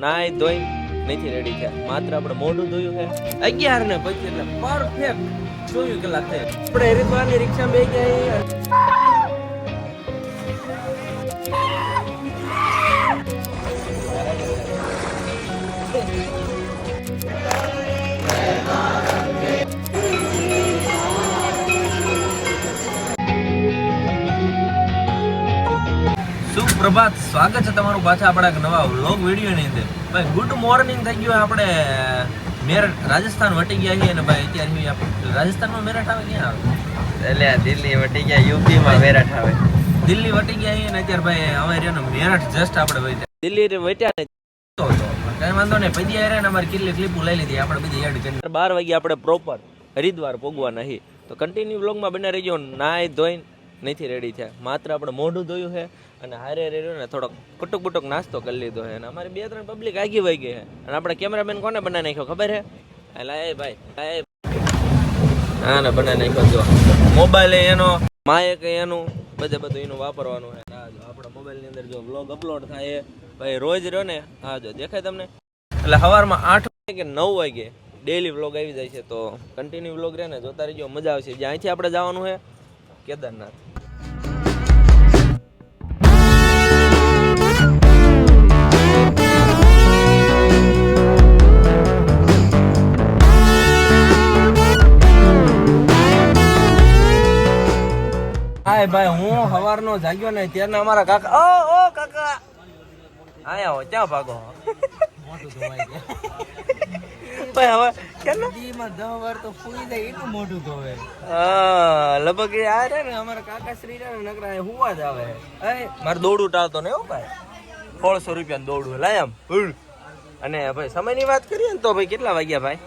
નાય ધોઈ નથી રેડી થયા માત્ર આપણે મોઢું ધોયું છે. અગિયાર ને પછી એટલે પરફેક્ટ ચોવીસ કલાક થાય. આપણે હરિદ્વારની રિક્ષા બે ગયા સુપ્રભાત સ્વાગત છે તમારું પાછા આપણા નવા વ્લોગ વિડીયોની અંદર. ભાઈ ગુડ મોર્નિંગ થઈ ગયું આપણે. મેરઠ રાજસ્થાન વટી ગયા છીએ અને ભાઈ અત્યારે રાજસ્થાનમાં મેરઠ આવે ક્યાં આવે? એટલે દિલ્હી વટી ગયા યુપીમાં મેરઠ આવે. દિલ્હી વટી ગયા છીએ ને અત્યારે ભાઈ અમે રહ્યો ને મેરઠ જસ્ટ આપણે વટ્યા દિલ્હી વટ્યા ને. તો કઈ વાંધો નહીં. પછી આરે ને અમારી કેટલી ક્લિપો લઈ લીધી. આપણે બધી એડ કરી. બાર વાગે આપણે પ્રોપર હરિદ્વાર પોગવા નહીં તો કન્ટિન્યુ વ્લોગમાં બને ગયો નાય ધોઈને નથી રેડી થયા માત્ર આપણે મોઢું ધોયું છે અને હારે રેડ્યો ને થોડોક કુટુક બુટુક નાસ્તો કરી લીધો છે. અને અમારી બે ત્રણ પબ્લિક આગી વહી ગઈ છે. અને આપણે કેમેરામેન કોને બનાવી નાખ્યો ખબર છે? એટલે એ ભાઈ એ હા ને બનાવી નાખ્યો જો મોબાઈલ એનો, માયક એનું, બધે બધું એનું વાપરવાનું છે. આપણા મોબાઈલની અંદર જો વ્લોગ અપલોડ થાય ભાઈ, રોજ રહ્યો ને હા જો, દેખાય તમને? એટલે સવારમાં આઠ વાગે કે નવ વાગે ડેલી વ્લોગ આવી જાય છે. તો કન્ટિન્યુ વ્લોગ રહે ને, જોતા રહીજો, મજા આવશે. જ્યાંથી આપણે જવાનું છે, કેદારનાથ. હાય ભાઈ હું સવારનો જાગ્યો ને ત્યારના અમારા કાકા ઓ ઓ કાકા! આયા હો ક્યાં ભાગો? ભાઈ હવે કેમ દહ વાર તો ફૂઈ જાય એટલું મોટું ધોવે. હા લગભગ આ રે ને અમારા કાકા શ્રી રે નકરા હુવા જ આવે. એ મારે દોડું ટાળતો ને હો ભાઈ. સોળસો રૂપિયા દોડું લાય આમ. અને ભાઈ સમયની વાત કરીએ ને તો ભાઈ કેટલા વાગ્યા ભાઈ?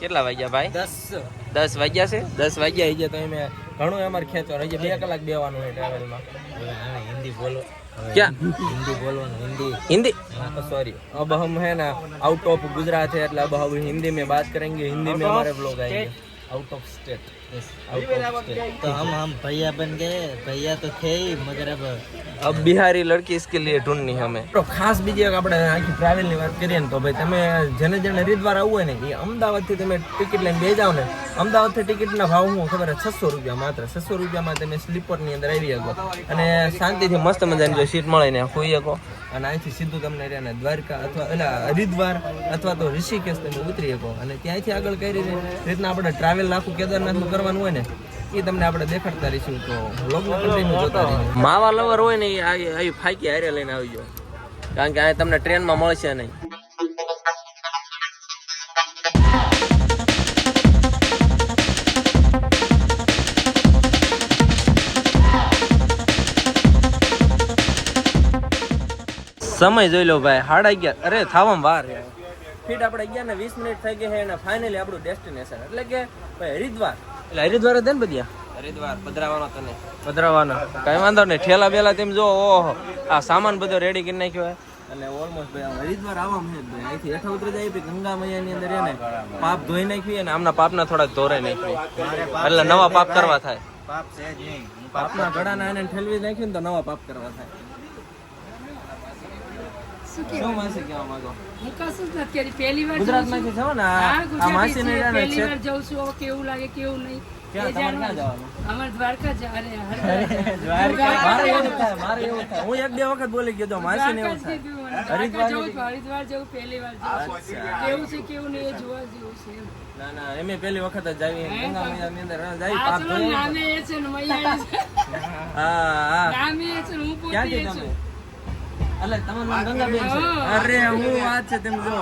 કેટલા વાગ્યા ભાઈ? દસ. દસ વાગ્યા છે? દસ વાગ્યા હજી તો અમે ઘણું અમારે ખેંચવાનું. હજી બે કલાક બેવાનું હોય ટ્રાવેલમાં હિન્દી બોલો. ક્યાં? હિન્દી બોલવાનું હિન્દી. હિન્દી? સોરી અબ હમ હે ના આઉટ ઓફ ગુજરાત એટલે હિન્દી મેં બાત કરેંગે. હિન્દી મેં હમારે બ્લોગ આएंगे out of state state out of state तो हम हम भैया बन गए भैया तो थे ही मगर अब अब बिहारी लड़की इसके लिए ढूंढनी हमें તો ખાસ બીજી એક આપણે આખી ટ્રાવેલની વાત કરીએ ને તો ભાઈ તમે જેને જેને હરિદ્વાર આવવું હોય ને એ અમદાવાદથી તમે ટિકિટ લઈને બે જાઓ ને અમદાવાદથી ટિકિટના ભાવ હું ખબર છસો રૂપિયા માત્ર છસો રૂપિયામાં તમે સ્લીપરની અંદર આવી શકો અને શાંતિથી મસ્ત મજાની જો સીટ મળે ને હોઈ શકો અને અહીંથી સીધું તમને રહ્યા ને દ્વારકા અથવા એટલે હરિદ્વાર અથવા તો ઋષિકેશ તમે ઉતરી શકો અને ત્યાંથી આગળ કઈ રીતે રીતના આપણે ટ્રાવેલ આખું કેદારનાથનું કરવાનું હોય ને એ તમને આપણે દેખાડતા રહીશું. તો વ્લોગમાં કન્ટિન્યુ જોતા રહીશું માવા લવર હોય ને એ આવી ફાકી હારે લઈને આવજો કારણ કે આ તમને ટ્રેનમાં મળશે નહીં. સમય જોઈ લો ભાઈ સાડા અગિયાર. અરે થાવામાં વાર ફીટ આપણે અગિયાર ને વીસ મિનિટ થઈ ગઈ છે અને ફાઇનલી આપણું ડેસ્ટિનેશન એટલે કે ભાઈ હરિદ્વાર. એટલે હરિદ્વાર જ ને બધા હરિદ્વાર પધરાવાનો તને. પધરાવાના. કઈ વાંધો નહીં. ઠેલા બેલા તેમ જો ઓહો. આ સામાન બધો રેડી કરી નાખ્યો હોય એટલે ઓલમોસ્ટ ભાઈ હરિદ્વાર આવામ છે ભાઈ. અહીંથી હેઠા ઉતરી જાય પછી ગંગા મૈયાની અંદર એને પાપ ધોઈ નાખ્યું અને આમના પાપના થોડાક ધોરે નાખ્યું. એટલે નવા પાપ કરવા થાય. પાપ છે જ નહીં. પાપના ગળાના એને ઠેલવી નાખ્યું ને તો નવા પાપ કરવા થાય. શું માસી કહેવા માંગો? હું કશું જ નથી. પહેલી વાર ગુજરાત જાઉં છો. ને આ- માસી ને છે. પહેલી વાર જઉં છું. કેવું લાગે કેવું નહીં? અમારે દ્વારકા જ- અરે, હું એક બે વખત બોલી ગયો તો માસી ને એવું હરિદ્વાર હરિદ્વાર જવું પહેલી વાર કેવું છે કેવું નહીં એ જોવા જેવું છે ના ના એમે પહેલી વખત જ મૈયાની અંદર આ પાપ નામે એ છે ને મૈયાણી હા હા. નામે એ છે હું પોતે ક્યાંથી એ તમે? છું. એટલે તમારું નામ ગંગાબેન છે. અરે હું વાત છે તેમ જો.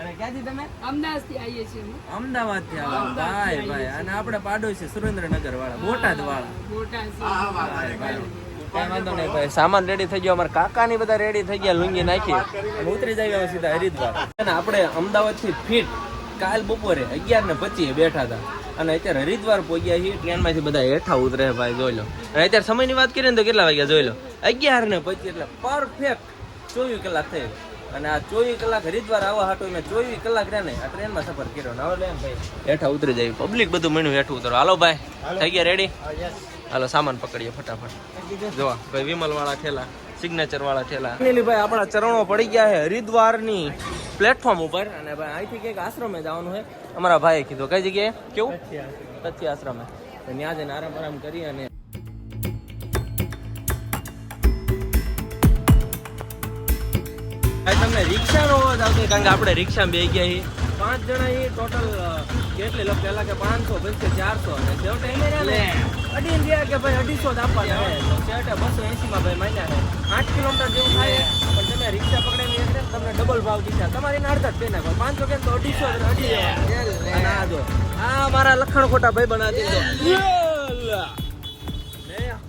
અને ક્યાંથી તમે? અમદાવાદથી આવીએ છીએ અમદાવાદથી આવો. ભાઈ ભાઈ અને આપણે પાડોશી સુરેન્દ્રનગર વાળા બોટાદ વાળા બોટાદ વાંધો નહીં ભાઈ. સામાન રેડી થઈ ગયો. અમારા કાકાની બધા રેડી થઈ ગયા લુંગી નાખી. અને ઉતરી જાય સીધા હરિદ્વાર. અને આપણે અમદાવાદથી ફીટ કાલ બપોરે અગિયાર ને પચીએ બેઠા હતા. અને અત્યારે હરિદ્વાર પહોંચ્યા છીએ. ટ્રેનમાંથી બધા હેઠા ઉતરે ભાઈ જોઈ લો. અને અત્યારે સમયની વાત કરીએ ને તો કેટલા વાગ્યા જોઈ લો. અગિયાર ને પચીસ એટલે પરફેક્ટ ચોવીસ કલાક થઈ અને આ ચોવીસ કલાક હરિદ્વાર આવવા હાટો મેં ચોવીસ કલાક રહે ને આ ટ્રેનમાં સફર કર્યો. ને હવે ભાઈ હેઠા ઉતરી જાય. પબ્લિક બધું મળ્યું હેઠું ઉતરો હાલો ભાઈ થઈ ગયા રેડી હાલો સામાન પકડીએ ફટાફટ. જોવા ભાઈ વિમલ વાળા ઠેલા. સિગ્નેચર વાળા ઠેલા ભાઈ આપણા ચરણો પડી ગયા છે હરિદ્વારની પ્લેટફોર્મ ઉપર. અને ભાઈ, અહીંથી કંઈક આશ્રમે જવાનું છે. અમારા ભાઈએ કીધું. કઈ જગ્યાએ? કેવું? કચ્છી આશ્રમે. ત્યાં જઈને આરામ આરામ કરી અને તમને રિક્ષાનો અવાજ આવતો કારણ કે આપણે રિક્ષામાં બે ગયા છીએ. પાંચ જણા એ ટોટલ કેટલી? પેલા કે પાંચસો, પછી ચારસો. અને છેવટે ને અઢી ગયા કે ભાઈ અઢીસો જ આપવાના છે તો છેવટે બસો એંસીમાં ભાઈ માન્યા છે. આઠ કિલોમીટર જેવું થાય. પણ તમે રિક્ષા પકડેલી એટલે તમને ડબલ ભાવ દીધા. તમારી ના અડધા જ કરી નાખો પાંચસો કેમ તો અઢીસો અઢી. અને આ જો. આ મારા લખણ ખોટા ભાઈ બનાવી દીધો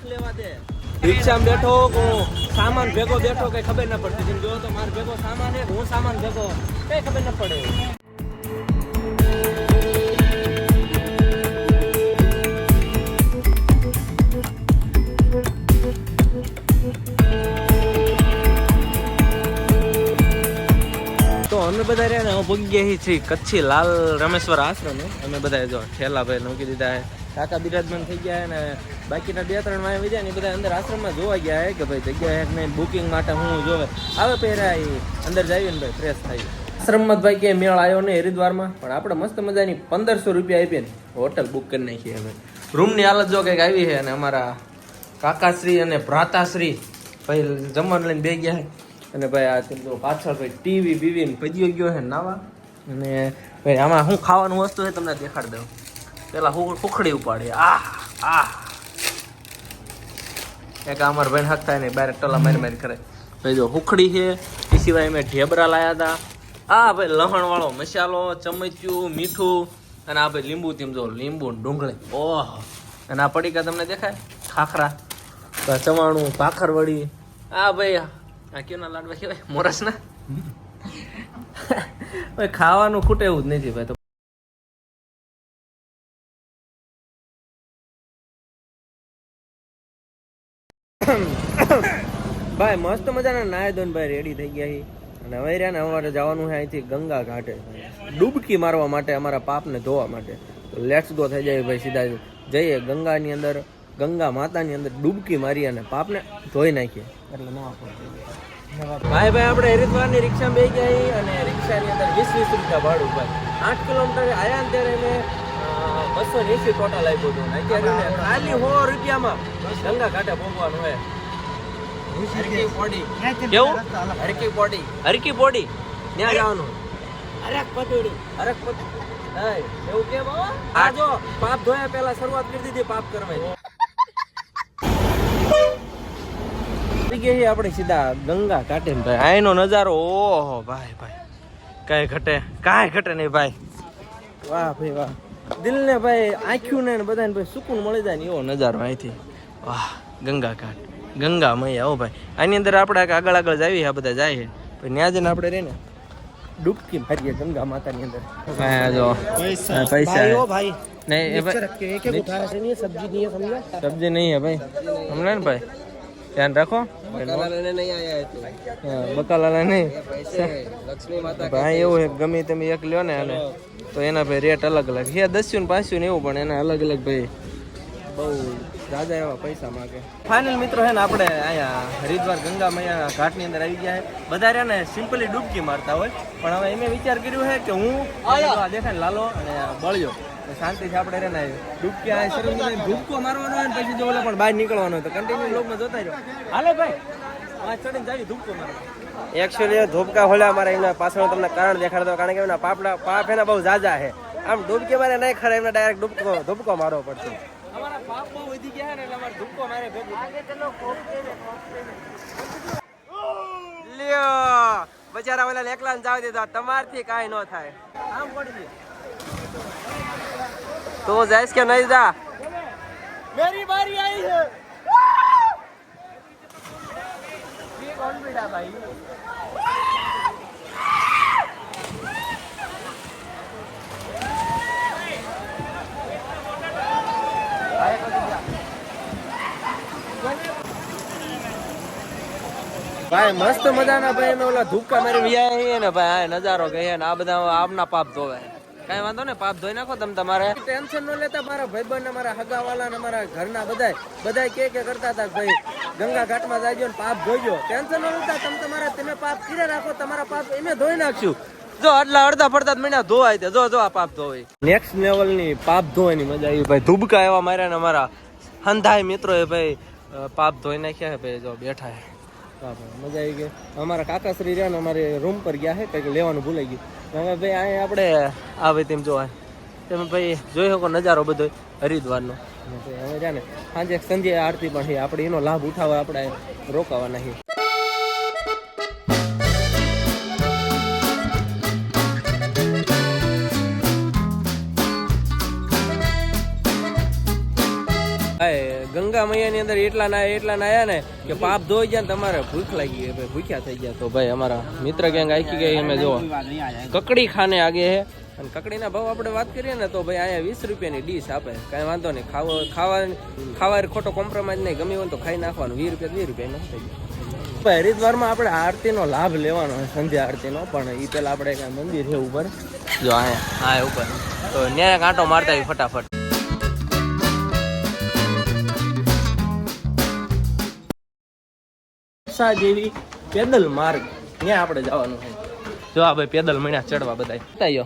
લેવા દે. રિક્ષામાં બેઠો કે હું સામાન ભેગો બેઠો કઈ ખબર ના પડતી. જો તો મારો ભેગો સામાન હે હું સામાન ભેગો કઈ ખબર ના પડે. અમે બધા રહ્યા ને ગયા છીએ કચ્છી લાલ રમેશ્વર આશ્રમે. અમે બધા જો ઠેલા ભાઈ મૂકી દીધા છે કાકા બિરાજમાન થઈ ગયા ને બાકીના બે ત્રણ આવી જાય ને બધા અંદર આશ્રમમાં જોવા ગયા છે કે ભાઈ જગ્યા છે નહીં બુકિંગ માટે હું જોવે. આવે પહેરા અંદર જાય ને ભાઈ ફ્રેશ થાય. આશ્રમમાં ભાઈ ક્યાંય મેળ આવ્યો નહીં હરિદ્વારમાં, પણ આપણે મસ્ત મજાની પંદરસો રૂપિયા આપીએ ને, હોટલ બુક કરી નાખીએ હવે રૂમની હાલત જો કંઈક આવી છે અને અમારા કાકાશ્રી અને ભ્રાતાશ્રી, ભાઈ જમવાનું લઈને બે ગયા અને ભાઈ આ જો પાછળ ભાઈ ટીવી બીવી ને ભજીયો ગયો છે નાવા. અને ભાઈ આમાં શું ખાવાનું વસ્તુ છે તમને દેખાડી દઉં. પેલા હું ઉપાડી. આહ આ એક આ અમારા ભાઈ હકતા નહીં, બારે ટલા મારી મારી કરે ભાઈ જો હુખડી છે, એ સિવાય મેં ઢેબરા લાયા હતા. આ ભાઈ લહણ વાળો મસાલો ચમચ્યું મીઠું અને આ ભાઈ લીંબુ તેમ જો લીંબુ ને ડુંગળી. ઓહ. અને આ પડીકા તમને દેખાય? ખાખરા. ચવાણું ભાખર વળી આ ભાઈ આ કેના લાડવા કહેવાય મોરસ ના ભાઈ ખાવાનું ખૂટે એવું જ નથી ભાઈ તો ભાઈ મસ્ત મજાના નાય ધોન ભાઈ રેડી થઈ ગયા છે અને હવે રહ્યા ને અમારે જવાનું છે અહીંથી ગંગા ઘાટે. ડૂબકી મારવા માટે, અમારા પાપને ધોવા માટે. તો લેટ્સ ગો થઈ જાય ભાઈ, સીધા જઈએ ગંગાની અંદર. ગંગા માતાની અંદર ડૂબકી મારી અને પાપને ધોઈ નાખીએ એટલે ના ભાઈ ભાઈ આપણે હરિદ્વારની રિક્ષા બે ગયા અને રિક્ષાની અંદર વીસ વીસ રૂપિયા ભાડું ભાઈ આઠ કિલોમીટર આયા ને ત્યારે મેં બસો એસી ટોટલ આપ્યું હતું. અત્યારે ખાલી સો રૂપિયામાં ગંગા ઘાટે પહોંચવાનું હોય હરકી પોડી. કેવું? હરકી પોડી. હરકી પોડી. ત્યાં જવાનું. હરક પટોડી હરક પટોડી એવું કેમ આ જો પાપ ધોયા પહેલા શરૂઆત કરી દીધી પાપ કરવાની. આવી ગયા છીએ આપણે સીધા ગંગા કાંઠે ભાઈ. આયનો નજારો ઓહો ભાઈ ભાઈ. કાંઈ ઘટે કાંઈ ઘટે નહીં ભાઈ. વાહ ભાઈ વાહ. દિલને ભાઈ આંખ્યું ને બધાને ભાઈ સુકૂન મળી જાય ને એવો નજારો અહીંથી. વાહ ગંગા કાંઠ ગંગા મૈયા હો ભાઈ. આની અંદર આપણે આગળ આગળ જાવી આ બધા જાય છે. પછી ત્યાં જઈને આપણે રહીને ડૂબકી મારીએ ગંગા માતાની અંદર. જો. પૈસા પૈસા. ભાઈ નહીં એ ભાઈ. સબ્જી નહીં સમજા સબ્જી નહીં ભાઈ. હમણાં ને ભાઈ? ધ્યાન રાખો. બકાલાલા નહીં ભાઈ એવું છે. ગમે તમે એક લ્યો ને અને તો એના ભાઈ રેટ અલગ અલગ. હે દસ્યું ને પાસ્યું ને એવું પણ એના અલગ અલગ ભાઈ. બહુ રાજા એવા પૈસા માગે. ફાઇનલ મિત્રો છે ને આપણે અહીંયા હરિદ્વાર ગંગા મૈયા ઘાટની અંદર આવી ગયા છે બધા રહ્યા ને સિમ્પલી ડૂબકી મારતા હોય. પણ હવે એમે વિચાર કર્યો છે કે હું દેખાય લાલો અને બળ્યો. શાંતિથી આપણે રહે ને ડૂબકી આ શરૂ કરીને ડૂબકો મારવાનો હોય ને પછી જો ઓલા પણ બહાર નીકળવાનો હોય તો કન્ટિન્યુ લોકમાં જોતા રહ્યો હાલે ભાઈ આ ચડીને જાવી ધૂપકો મારવા એકચ્યુઅલી ધોપકા હોલા મારા એમના પાછળ તમને કારણ દેખાડતો કારણ કે એમના પાપડા પાપ એના બહુ જાજા છે. આમ ડૂબકી મારે નહીં ખરે એમને ડાયરેક્ટ ડૂબકો ધોપકો મારવો પડશે. અમારા પાપ બહુ વધી ગયા ને એટલે અમારે ધૂપકો મારે ભેગું. લ્યો બચારા ઓલા એકલા જાવ દીધા તમારથી કાંઈ ન થાય. આમ પડી તો જઈશ કે નહીં જા? મેરી બારી આવી છે. કોણ ભાઈ? મસ્ત મજાના ભાઈ ઓલા ધુક્કા મારી વ્યાય ને ભાઈ નજારો ગયા ને આ બધા આપના પાપ ધોવે. કઈ વાંધો ને પાપ ધોઈ નાખો તમે તમારે. ટેન્શન ન લેતા મારા ભાઈબંધ ને મારા હગાવાલા ને મારા ઘરના બધાય. બધાય કે કે કરતા હતા ભાઈ ગંગા ઘાટમાં જાજો ને પાપ ધોઈજો. ટેન્શન ન લેતા તમે તમારા તમે પાપ કીરે રાખો તમારા પાપ એમે ધોઈ નાખશું. જો આટલા અડધા પડતા મહિના ધોવાય જો જો આ પાપ ધોવાય. નેક્સ્ટ લેવલની પાપ ધોવાની મજા આવી. ભાઈ ધુબકા એવા માર્યા ને અમારા હંધાય મિત્રો એ ભાઈ પાપ ધોઈ નાખ્યા ભાઈ જો બેઠા ભાઈ, મજા આવી ગઈ. અમારા કાકાશ્રી રહ્યા ને અમારે રૂમ પર ગયા છે કંઈક લેવાનું ભૂલાઈ ગયું. હવે ભાઈ અહીંયા આપણે આવે તેમ જોવા. તમે ભાઈ જોઈ શકો નજારો બધો હરિદ્વારનો. હવે રહ્યા ને સાંજે સંધ્યા આરતી પણ છે. આપણે એનો લાભ ઉઠાવવા આપણે રોકાવાના છે હાય, ગંગા મૈયાની અંદર એટલા ના એટલા નાયા ને કે પાપ ધોઈ ગયા તમારે ભૂખ લાગી ગઈ, ભાઈ ભૂખ્યા થઈ ગયા. તો ભાઈ અમારા મિત્ર ગેંગ આખી ગઈ અમે જો કકડી ખાને આગે હે અને કકડીના ભાવ આપણે વાત કરીએ ને તો ભાઈ અહીંયા વીસ રૂપિયાની ડીશ આપે. કાંઈ વાંધો નહીં, ખાવા ખાવા ખાવા ખોટો કોમ્પ્રોમાઇઝ નહીં, ગમે હોય તો ખાઈ નાખવાનું. વીસ રૂપિયા વીસ રૂપિયા થઈ ગયું ભાઈ, હરિદ્વારમાં આપણે આરતીનો લાભ લેવાનો હોય સંધ્યા આરતીનો, પણ એ પેલા આપણે કાંઈ મંદિર છે ઉપર. જો હા હા ઉપર. તો ન્યાય કાંટો મારતા ફટાફટ. સા જેવી પેદલ માર્ગ ત્યાં આપણે જવાનું છે જો આ ભાઈ પેદલ મળ્યા ચડવા બધા બતાયો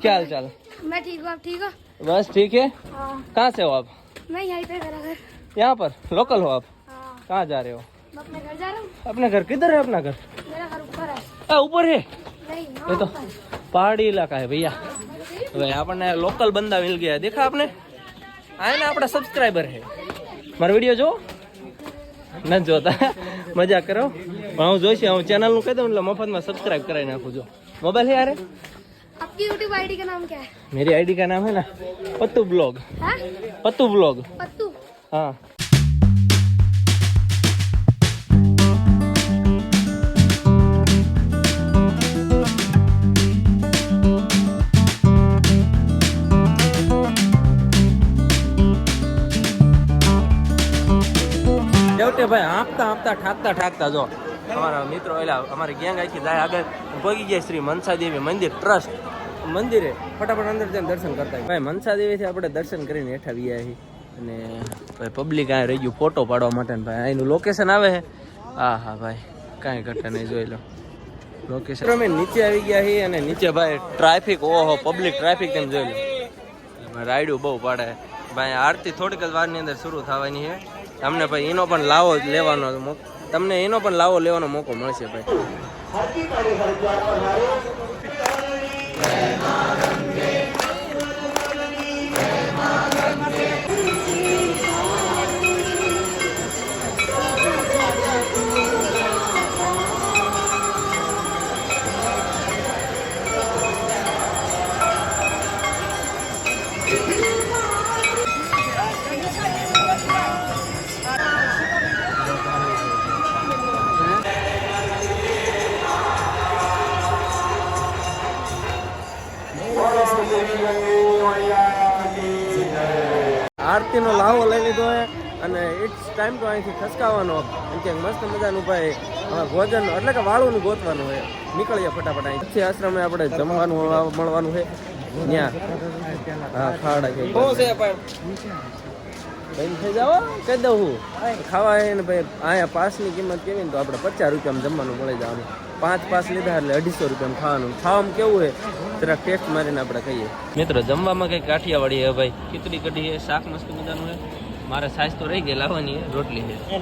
क्या हाल चाल मैं ठीक हूँ आप ठीक हो बस ठीक है हाँ कहाँ से हो आप मैं यहीं पे मेरा घर यहाँ पर लोकल हो आप हाँ कहाँ जा रहे हो मैं अपने घर जा रहा हूँ अपना घर किधर है अपना घर मेरा घर ऊपर है आ, ऊपर है नहीं ये हाँ तो पहाड़ी इलाका है भैया भाई આપણને લોકલ બંદા મિલ ગયા દેખા આપને આય ને આપણા સબસ્ક્રાઇબર હે મારો વિડીયો જો નથી જોતા મજા કરો પણ હું જોઈશ હું ચેનલનું કહી દઉં એટલે મફતમાં સબસ્ક્રાઇબ કરાવી નાખું જો મોબાઈલ है यार आपकी यूट्यूब आईडी का नाम क्या है मेरी आईडी का नाम है ना पत्तू ब्लॉग हाँ पत्तू ब्लॉग पत्तू हाँ છેવટે ભાઈ આપતા આપતા ઠાકતા ઠાકતા જો. અમારા મિત્રો એલા અમારી ગેંગ આખી જાય આગળ. ભોગી ગયા શ્રી મનસા દેવી મંદિર ટ્રસ્ટ. મંદિરે ફટાફટ અંદર જઈને દર્શન કરતા ભાઈ મનસા દેવીથી આપણે દર્શન કરીને હેઠા વ્યા છીએ અને ભાઈ પબ્લિક આ રહી ગયું ફોટો પાડવા માટે ને ભાઈ અહીંનું લોકેશન આવે છે. હા હા, ભાઈ, કાંઈ ઘટે નહીં, જોઈ લો. લોકેશન અમે નીચે આવી ગયા છીએ અને નીચે ભાઈ ટ્રાફિક ઓહો પબ્લિક ટ્રાફિક તેમ જોઈ લો. રાયડું બહુ પાડે. ભાઈ, આરતી થોડીક જ વારની અંદર શરૂ થવાની છે. તમને ભાઈ એનો પણ લાવો લેવાનો તમને એનો પણ લાવો લેવાનો મોકો મળશે ભાઈ. ઇટ્સ ટાઈમ ટુ અહીંથી ખસકાવાનો અને ક્યાંક મસ્ત મજાનું ભાઈ હવે ભોજન એટલે કે વાળું ગોતવાનું હોય. નીકળીએ ફટાફટ અહીં. પછી આશ્રમે આપણે જમવાનું મળવાનું છે. ત્યાં હા ખાડા શું છે બંધ થઈ જાવ કહી દઉં હું. ખાવા એ ને ભાઈ અહીંયા પાસની કિંમત કેવી ને તો આપણે પચાસ રૂપિયામાં જમવાનું મળી જવાનું. પાંચ પાસ લીધા એટલે અઢીસો રૂપિયામાં ખાવાનું. ખાવામાં કેવું હોય જરા ટેસ્ટ મારીને આપણે કહીએ મિત્રો જમવામાં કઈ કાઠિયાવાડી હે ભાઈ? ખીચડી કઢી હે શાક મસ્ત મજાનું હે મારે સાઈઝ તો રહી ગઈ લાવવાની રોટલી છે